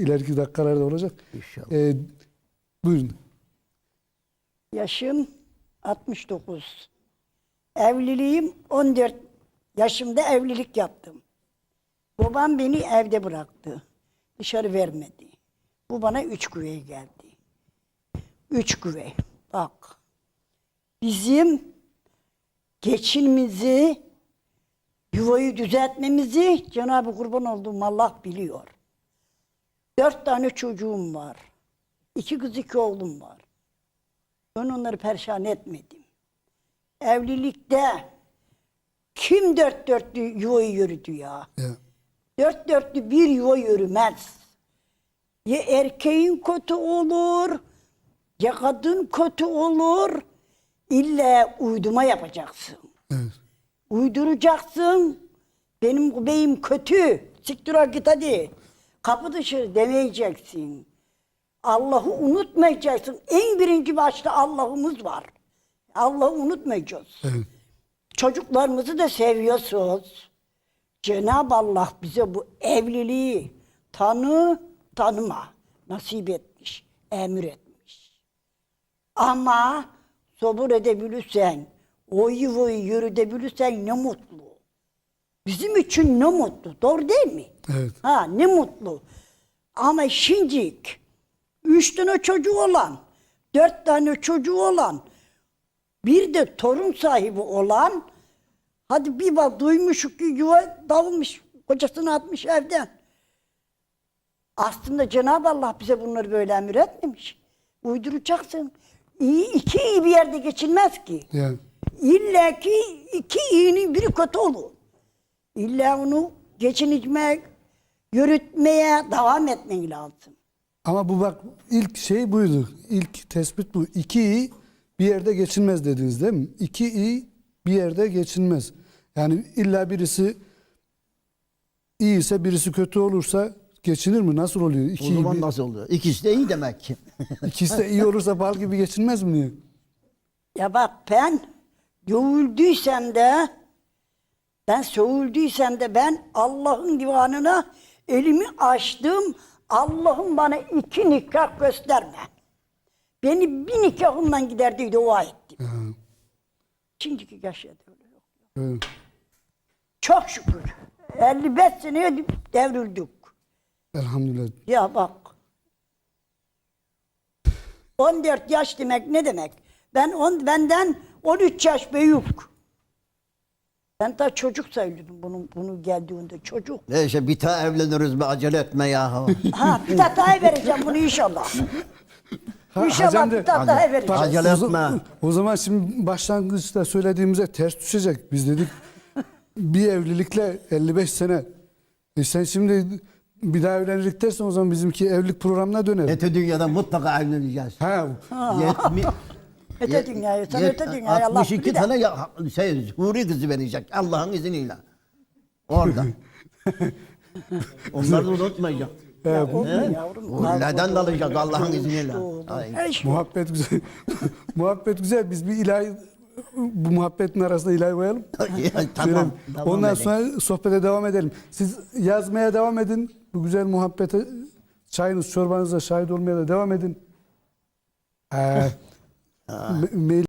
ileriki dakikalarda olacak. İnşallah. Ee, buyurun. Yaşım 69. Evliliğim 14 yaşımda evlilik yaptım. Babam beni evde bıraktı. Dışarı vermedi. Bu bana üç güvey geldi. Üç güvey. Bak. Bizim geçinimizi, yuvayı düzeltmemizi Cenab-ı Kurban olduğum Allah biliyor. Dört tane çocuğum var. İki kız iki oğlum var. Ben onları perişan etmedim. Evlilikte kim dört dörtlü yuvayı yürüdü ya? Ya. Dört dörtlü bir yuva yürümez. Ya erkeğin kötü olur, ya kadın kötü olur. İlla uyduma yapacaksın. Evet. Uyduracaksın. Benim beyim kötü. Siktir git hadi. Kapı dışı demeyeceksin. Allah'ı unutmayacaksın. En birinci başta Allah'ımız var. Allah'ı unutmayacağız. Evet. Çocuklarımızı da seviyorsunuz. Cenab-ı Allah bize bu evliliği tanı, tanıma nasip etmiş, emir etmiş. Ama sabır edebilirsen, o yuvayı yürütebilirsen ne mutlu. Bizim için ne mutlu. Doğru değil mi? Evet. Ha ne mutlu. Ama şimdilik üç tane çocuğu olan, dört tane çocuğu olan, bir de torun sahibi olan, hadi bir bak duymuşuk ki yuva dağılmış, kocasını atmış evden. Aslında Cenab-ı Allah bize bunları böyle emir etmemiş. Uyduracaksın. İyi, iki iyi bir yerde geçilmez ki. Ya. İlla ki iki iyinin biri kötü olur. İlla onu geçinmek, yürütmeye devam etmen lazım. Ama bu bak ilk şey buydu. İlk tespit bu. İki iyi bir yerde geçinmez dediniz değil mi? İki iyi bir yerde geçinmez. Yani illa birisi iyi ise birisi kötü olursa geçinir mi? Nasıl oluyor? İki O zaman bir- nasıl oluyor? İkisi de iyi demek ki. İkisi de iyi olursa bal gibi geçinmez mi? Ya bak ben yoğuldüysem de ben soğuldüysem de ben Allah'ın divanına elimi açtım. Allah'ım bana iki nikah gösterme. Beni bir nikahımdan gider diye dua ettim. Şimdiki yaşta öyle yok. Evet. Çok şükür. 55 seneye devrildik. Elhamdülillah. Ya bak. 14 yaş demek ne demek? Ben on, benden 13 yaş büyük. Ben daha çocuk sayılıyordum bunun bunu geldiğinde çocuk. Neyse bir daha evleniriz be acele etme ya. Ha bir daha vereceğim bunu inşallah. Ha, inşallah Hacem bir de- daha vereceğim. Acele etme. o zaman şimdi başlangıçta söylediğimize ters düşecek. Biz dedik bir evlilikle 55 sene. E sen şimdi bir daha evlilik dersen o zaman bizimki evlilik programına döner. Öte dünyada mutlaka evleneceğiz. Ha, Yetmi, Öte dünyayı, sen öte dünyayı Allah 62 bilir tane ya, şey, huri kızı verecek Allah'ın izniyle. Orada. Onları da unutmayacak. Ya, olma yavrum. Hurilerden de alacak Allah'ın izniyle. Ay. Her şey muhabbet güzel. muhabbet güzel. Biz bir ilahi bu muhabbetin arasında ilahi koyalım. tamam. Tamam Ondan edelim. sonra sohbete devam edelim. Siz yazmaya devam edin. Bu güzel muhabbete çayınız çorbanıza şahit olmaya da devam edin. Ee, Ah. Mais